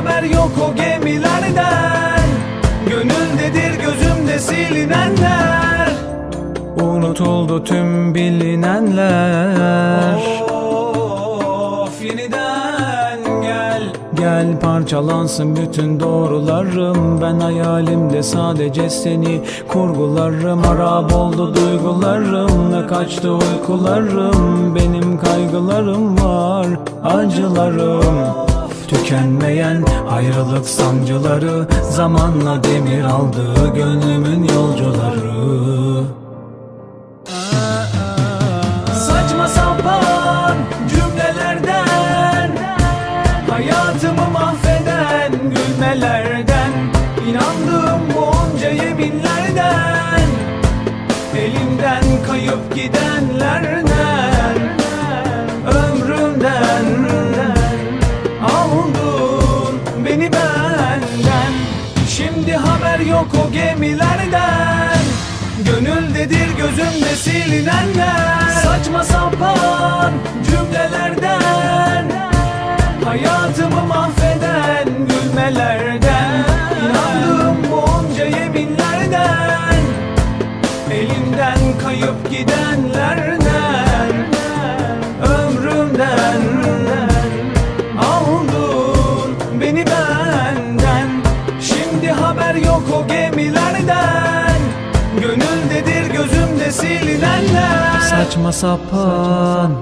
haber yok o gemilerden. Gönüldedir gözümde silinenler. Unutuldu tüm bilinenler. Of yeniden gel. Gel parçalansın bütün doğrularım. Ben hayalimde sadece seni kurgularım. Harap oldu duygularım kaçtı uykularım. Benim kaygılarım var acılarım Tükenmeyen ayrılık sancıları Zamanla demir aldı gönlümün yolcuları. Saçma sapan cümlelerden Hayatımı mahveden gülmelerden İnandığım bu onca yeminlerden Elimden kayıp gidenlerden o gemilerden. Gönüldedir gözümde silinenler. Saçma sapan cümlelerden. Hayatımı mahveden gülmelerden. İnandığım bu onca yeminlerden. Elimden kayıp gidenlerden Saçma sapan